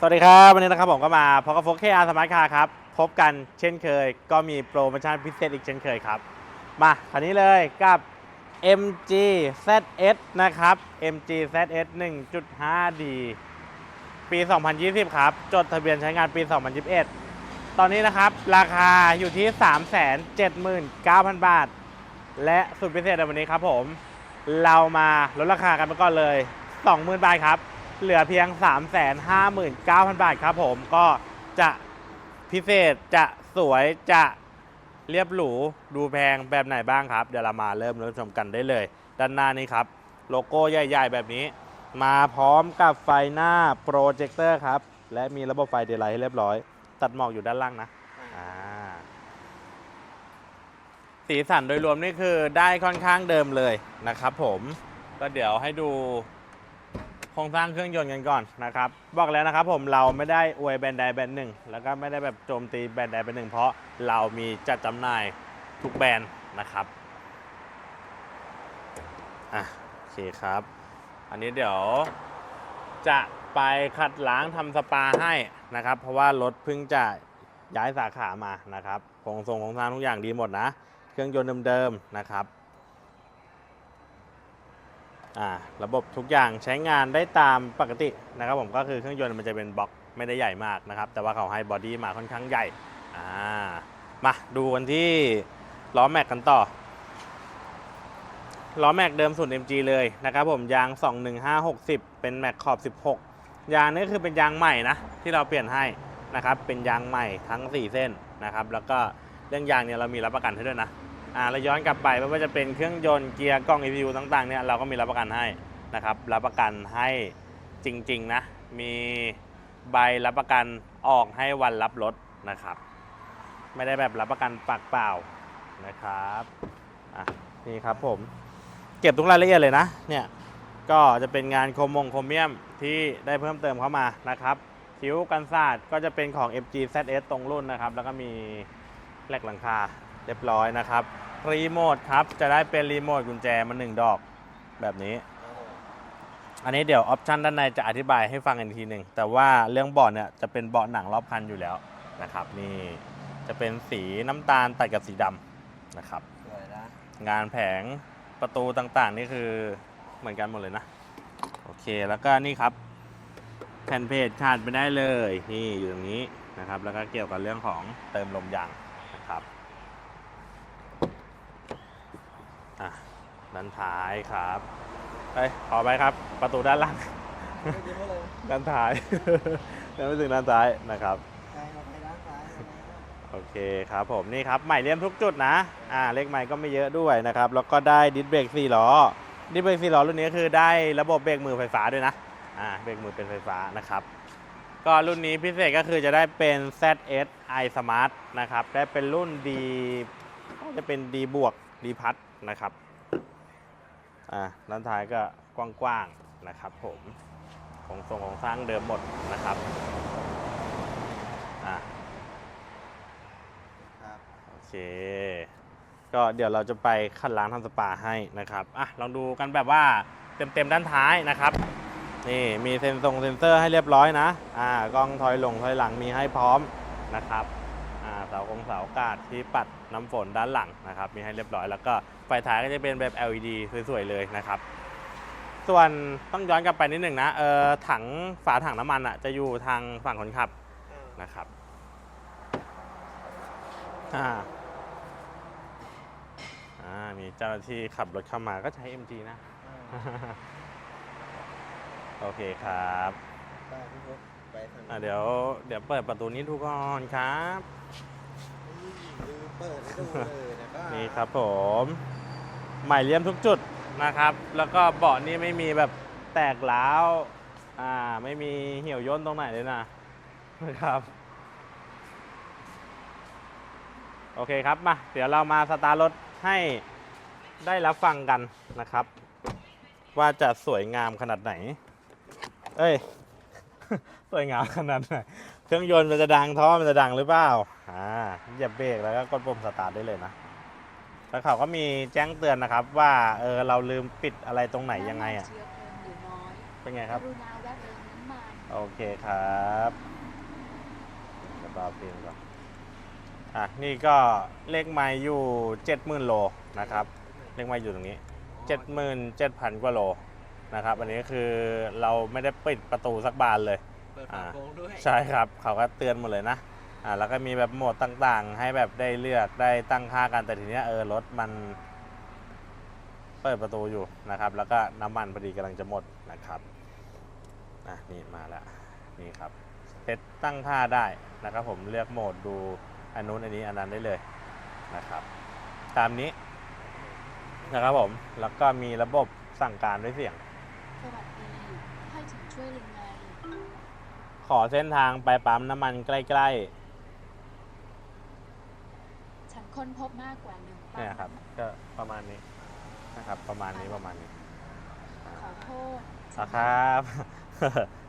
สวัสดีครับ วันนี้นะครับผมก็มาพบกับโฟกเคอาร์สมาร์ทคาร์ครับ พบกันเช่นเคย ก็มีโปรโมชั่นพิเศษอีกเช่นเคยครับ มาคันนี้เลยกับ MG ZS นะครับ MG ZS 1.5D ปี 2020 ครับ จดทะเบียนใช้งานปี 2021 ตอนนี้นะครับ ราคาอยู่ที่ 379,000 บาท และสุดพิเศษในวันนี้ครับผม เรามาลดราคากันไปก่อนเลย 20,000 บาทครับ เหลือเพียง 359,000 บาทครับผมก็จะพิเศษจะสวยจะเรียบหรูดูแพงแบบไหนบ้างครับ เดี๋ยวเรามาเริ่มเริ่มชมกันได้เลย ด้านหน้านี้ครับ โลโก้ใหญ่ ๆ แบบนี้ มาพร้อมกับไฟหน้าโปรเจคเตอร์ครับ และมีระบบไฟเดลไลท์ให้เรียบร้อย ตัดหมอกอยู่ด้านล่างนะอ่าสีสันโดยรวมนี่คือได้ค่อนข้างเดิมเลยนะครับผมก็เดี๋ยวให้ดูโครงสร้างเครื่องยนต์กันก่อนนะครับ บอกแล้วนะครับผมเราไม่ได้อวยแบรนด์ใดแบรนด์หนึ่ง แล้วก็ไม่ได้แบบโจมตีแบรนด์ใดแบรนด์หนึ่ง เพราะเรามีจัดจำหน่ายทุกแบรนด์นะครับอะโอเคครับ อันนี้เดี๋ยวจะไปขัดล้างทำสปาให้นะครับ เพราะว่ารถเพิ่งจะย้ายสาขามานะครับโครงทรงโครงสร้างทุกอย่างดีหมดนะ เครื่องยนต์เดิมๆนะครับ ระบบทุกอย่างใช้งานได้ตามปกตินะครับผมก็คือเครื่องยนต์มันจะเป็นบล็อกไม่ได้ใหญ่มากนะครับ แต่ว่าเขาให้บอดี้มาค่อนข้างใหญ่อ่ามาดูกันที่ล้อแม็กกันต่อล้อแม็กเดิมสุด MG เลยนะครับผมยาง 21560 เป็นแม็กขอบ 16 ยางนี่คือเป็นยางใหม่นะที่เราเปลี่ยนให้นะครับเป็นยางใหม่ทั้ง 4 เส้นนะครับแล้วก็เรื่องยางเนี่ยเรามีรับประกันให้ด้วยนะ อ่าเราย้อนกลับไปไม่ว่าจะเป็นเครื่องยนต์เกียร์กล้อง ECU ต่างๆเนี่ยเราก็มีรับประกันให้นะครับรับประกันให้จริงๆนะมีใบรับประกันออกให้วันรับรถนะครับ ไม่ได้แบบรับประกันปากเปล่านะครับอะนี่ครับผมเก็บทุกรายละเอียดเลยนะเนี่ยก็จะเป็นงานโครมงโครเมียมที่ได้เพิ่มเติมเข้ามานะครับคิ้วกันศาสตร์ก็จะเป็นของ FG ZS ตรงรุ่นนะครับ แล้วก็มีแหลกหลังคาเรียบร้อยนะครับ รีโมทครับ จะได้เป็นรีโมทกุญแจมาหนึ่งดอกแบบนี้ อันนี้เดี๋ยวออปชันด้านในจะอธิบายให้ฟังอีกทีหนึ่ง แต่ว่าเรื่องเบาะเนี่ยจะเป็นเบาะหนังรอบคันอยู่แล้วนะครับ นี่จะเป็นสีน้ำตาลตัดกับสีดำนะครับ สวยนะงานแผงประตูต่างๆ นี่คือเหมือนกันหมดเลยนะ โอเคแล้วก็นี่ครับแผ่นเพจขาดไปได้เลย นี่อยู่ตรงนี้นะครับ แล้วก็เกี่ยวกับเรื่องของเติมลมยางนะครับ อะด้านท้ายครับเอ้ยขอไปครับ ประตูด้านล่างไม่กินเท่าไหร่ด้านท้าย ยังไม่ถึงด้านซ้ายนะครับใช่เอาไปด้านซ้ายเอาไปด้านโอเคครับผมนี่ครับใหม่เลี่ยมทุกจุดนะ อ่าเลขใหม่ก็ไม่เยอะด้วยนะครับ แล้วก็ได้ดิสเบรก4ล้อ ดิสเบรก4ล้อรุ่นนี้คือได้ระบบเบรกมือไฟฟ้าด้วยนะ อ่าเบรกมือเป็นไฟฟ้านะครับ ก็รุ่นนี้พิเศษก็คือจะได้เป็น ZS i Smart นะครับ ได้เป็นรุ่น D ก็จะเป็น D บวก D พัด นะครับอ่าด้านท้ายก็กว้างๆนะครับ ผมของทรงของสร้างเดิมหมดนะครับอ่าครับโอเค ก็เดี๋ยวเราจะไปคัดล้างทำสปาให้นะครับอะลองดูกันแบบว่าเต็มๆด้านท้ายนะครับนี่มีเซ็นทรงเซ็นเซอร์ให้เรียบร้อยนะอ่ากล้องถอยหลงถอยหลังมีให้พร้อมนะครับอ่าเสากงเสาอากาศที่ปัดน้ำฝนด้านหลังนะครับ มีให้เรียบร้อยแล้วก็ ไฟท้ายก็จะเป็นแบบ LED สวยๆเลยนะครับ ส่วนต้องย้อนกลับไปนิดหนึ่งนะเออถังฝาถังน้ำมันอะจะอยู่ทางฝั่งคนขับนะครับอ่าอ่ามีเจ้าหน้าที่ขับรถเข้ามาก็ใช้ MG นะ โอเคครับไปพี่พกไปทางอ่าเดี๋ยวเดี๋ยวเปิดประตูนี้ดูก่อนครับนี่ลืมเปิดให้ดูเลยนะก็นี่ครับผม ใหม่เลี่ยมทุกจุดนะครับ แล้วก็เบาะนี่ไม่มีแบบแตกร้าวอ่าไม่มีเหี่ยวย่นตรงไหนเลยนะนะครับ โอเคครับมาเดี๋ยวเรามาสตาร์รถให้ได้รับฟังกันนะครับ ว่าจะสวยงามขนาดไหน เอ้ย สวยงามขนาดไหน เครื่องยนต์มันจะดังท่อมันจะดังหรือเปล่าอ่าเหยียบเบรกแล้วก็กดปุ่มสตาร์ทได้เลยนะ แล้วเขาก็มีแจ้งเตือนนะครับ ว่าเออเราลืมปิดอะไรตรงไหนยังไงอะเชื้อเพลิงหรือน้อยเป็นไงครับกรุณาแวะเติมน้ำมันโอโอเคครับเดี๋ยวเบาเพลงก่อนอะนี่ก็เลขไม้อยู่70,000โลนะครับ เลขไม้อยู่ตรงนี้77,000กว่าโลนะครับ อันนี้คือเราไม่ได้ปิดประตูสักบานเลย เปิดฝาอ่าโปรงด้วย ใช่ครับ เขาก็เตือนหมดเลยนะ อ่าแล้วก็มีแบบโหมดต่างๆ ให้แบบได้เลือกได้ตั้งค่ากันแต่ทีเนี้ยเออรถมันเปิดประตูอยู่นะครับ แล้วก็น้ำมันพอดีกำลังจะหมดนะครับอะนี่มาแล้วนี่ครับเซตตั้งค่าได้นะครับ ผมเลือกโหมดดูอันนู้นอันนี้อันนั้นได้เลยนะครับ ตามนี้นะครับผมแล้วก็มีระบบสั่งการด้วยเสียง สวัสดีให้ฉันช่วยยังไง ขอเส้นทางไปปั๊มน้ำมันใกล้ฉัน ค้นพบมากกว่าหนึ่งๆปั๊มเนี่ยครับ ก็ประมาณนี้นะครับ ประมาณนี้ประมาณนี้ขอโทษอะครับ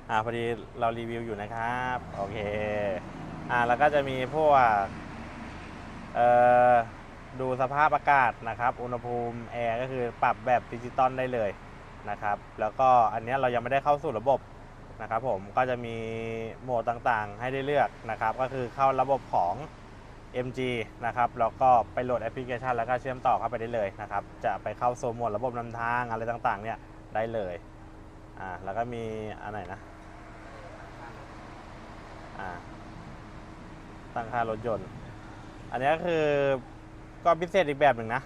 อ่าพอดีเรารีวิวอยู่นะครับ โอเค อ่าแล้วก็จะมีพวกเอ่อดูสภาพอากาศนะครับ อุณหภูมิแอร์ก็คือปรับแบบดิจิตอลได้เลยนะครับ แล้วก็อันเนี้ยเรายังไม่ได้เข้าสู่ระบบนะครับผมก็จะมีโหมดต่างๆให้ได้เลือกนะครับ ก็คือเข้าระบบของ MG นะครับแล้วก็ไปโหลดแอปพลิเคชันแล้วก็เชื่อมต่อเข้าไปได้เลยนะครับ จะไปเข้าโซนโหมดระบบนำทางอะไรต่างๆ เนี่ยได้เลยอ่าแล้วก็มีอันไหนนะอ่าตั้งค่ารถยนต์ อันนี้ก็คือก็พิเศษอีกแบบหนึ่งนะ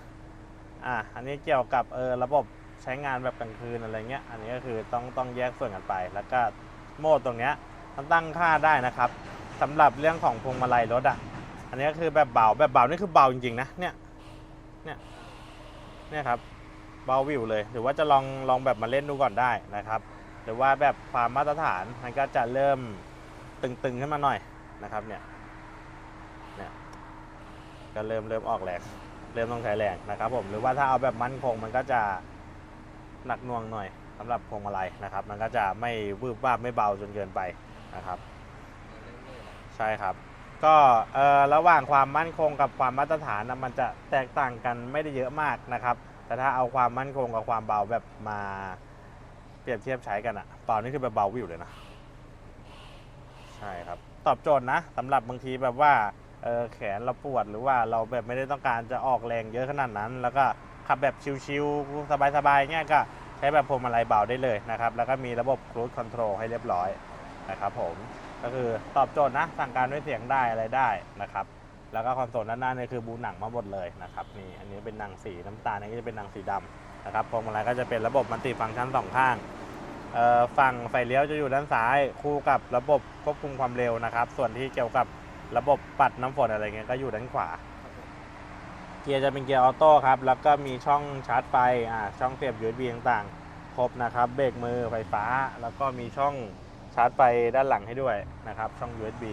อ่าอันนี้เกี่ยวกับเออระบบใช้งานแบบกลางคืนอะไรเงี้ย อันนี้ก็คือต้องต้องแยกส่วนกันไป แล้วก็โหมดตรงเนี้ยตั้งค่าได้นะครับสำหรับเรื่องของพวงมาลัยรถอะ อันนี้ก็คือแบบเบาแบบเบานี่คือเบาจริงๆนะเนี่ยเนี่ยเนี่ยครับเบาวิวเลย หรือว่าจะลองลองแบบมาเล่นดูก่อนได้นะครับ หรือว่าแบบความมาตรฐานมันก็จะเริ่มตึงๆขึ้นมาหน่อยนะครับเนี่ยเนี่ยก็เริ่มเริ่มออกแรงเริ่มต้องใช้แรงนะครับผมหรือว่าถ้าเอาแบบมั่นคงมันก็จะหนักหน่วงหน่อยสำหรับพวงมาลัยนะครับ มันก็จะไม่วืบวาบไม่เบาจนเกินไปนะครับ ใช่ครับ ก็เอ่อระหว่างความมั่นคงกับความมาตรฐานนะมันจะแตกต่างกันไม่ได้เยอะมากนะครับ แต่ถ้าเอาความมั่นคงกับความเบาแบบมาเปรียบเทียบใช้กันอะเบานี่คือแบบเบาวิวเลยนะใช่ครับตอบโจทย์นะสำหรับบางทีแบบว่าเออแขนเราปวดหรือว่าเราแบบไม่ได้ต้องการจะออกแรงเยอะขนาดนั้น แล้วก็ขับแบบชิวๆสบายๆเงี้ยก็ใช้แบบพวงมาลัยเบาได้เลยนะครับ แล้วก็มีระบบ cruise control ให้เรียบร้อยนะครับผม ก็คือตอบโจทย์นะสั่งการด้วยเสียงได้อะไรได้นะครับ แล้วก็คอนโซลด้านหน้าเนี่ยคือบูหนังมาหมดเลยนะครับนี่อันนี้เป็นหนังสีน้ำตาลอันนี้จะเป็นหนังสีดำนะครับพวงมาลัยก็จะเป็นระบบมัลติฟังก์ชันสองข้างฝั่งไฟเลี้ยวจะอยู่ด้านซ้ายคู่กับระบบควบคุมความเร็วนะครับ ส่วนที่เกี่ยวกับระบบปัดน้ำฝนอะไรเงี้ยก็อยู่ด้านขวา เกียร์จะเป็นเกียร์ออโต้ครับ แล้วก็มีช่องชาร์จไฟอ่าช่องเสียบ USB ต่างๆ ครบนะครับ เบรกมือไฟฟ้า แล้วก็มีช่อง ชาร์จไฟด้านหลังให้ด้วยนะครับ ช่อง USB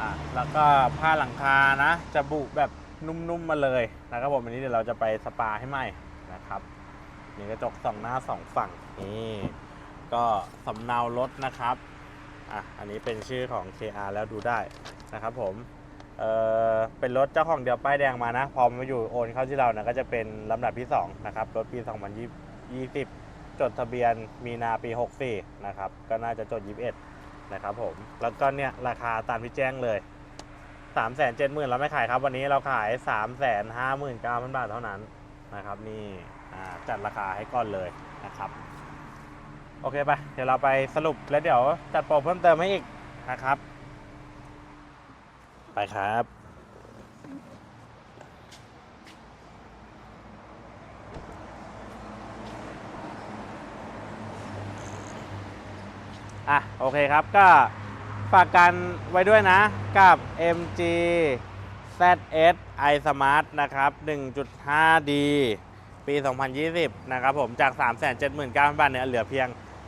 อ่าแล้วก็ผ้าหลังคานะ จะบุแบบนุ่มๆมาเลยนะครับผมอันนี้เดี๋ยวเราจะไปสปาให้ใหม่นะครับมีกระจกสองหน้าสองฝั่งนี่ก็สำเนารถนะครับอะอันนี้เป็นชื่อของ KR แล้วดูได้นะครับผมเออเป็นรถเจ้าของเดียวป้ายแดงมานะ พอมาอยู่โอนเข้าที่เรานะก็จะเป็นลำดับที่ 2 นะครับ รถปี 2020 จดทะเบียนมีนาปี 64 นะครับ ก็น่าจะจด 21 นะครับผม แล้วก็เนี่ย ราคาตามที่แจ้งเลย 3 7 0 0 0 0เราไม่ขายครับ วันนี้เราขาย 3 5 9 0 0 0 บาทเท่านั้นนะครับ นี่จัดราคาให้ก่อนเลยนะครับ โอเคไปเดี๋ยวเราไปสรุปแล้วเดี๋ยวจัดโปรเพิ่มเติมให้อีกนะครับ ไปครับ อะโอเคครับก็ฝากกันไว้ด้วยนะกับ MG ZS i Smart นะครับ 1.5D ปี 2020 นะครับผมจาก 379,000 บาทเนี่ยเหลือเพียง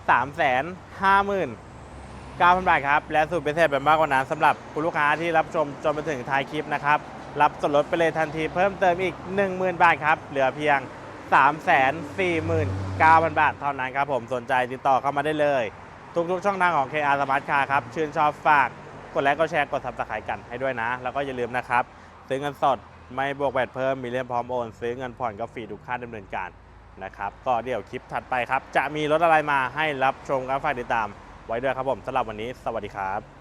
359,000 บาทครับ และสูตรพิเศษแบบมากกว่านั้นสำหรับคุณลูกค้าที่รับชมจนมาถึงท้ายคลิปนะครับ รับส่วนลดไปเลยทันทีเพิ่มเติมอีก 10,000 บาทครับ เหลือเพียง 349,000 บาทเท่านั้นครับผมสนใจติดต่อเข้ามาได้เลย ทุกๆช่องทางของ KR Smart Car ครับ ชื่นชอบฝาก กดไลค์ กดแชร์ กด subscribe กันให้ด้วยนะ แล้วก็อย่าลืมนะครับ ซื้อเงินสดไม่บวกแบตเพิ่ม มีเรื่องพร้อมโอน ซื้อเงินผ่อนก็ฟรีทุกค่าดำเนินการนะครับ ก็เดี๋ยวคลิปถัดไปครับ จะมีรถอะไรมาให้รับชมกันฝากติดตาม ไว้ด้วยครับผมสำหรับวันนี้ สวัสดีครับ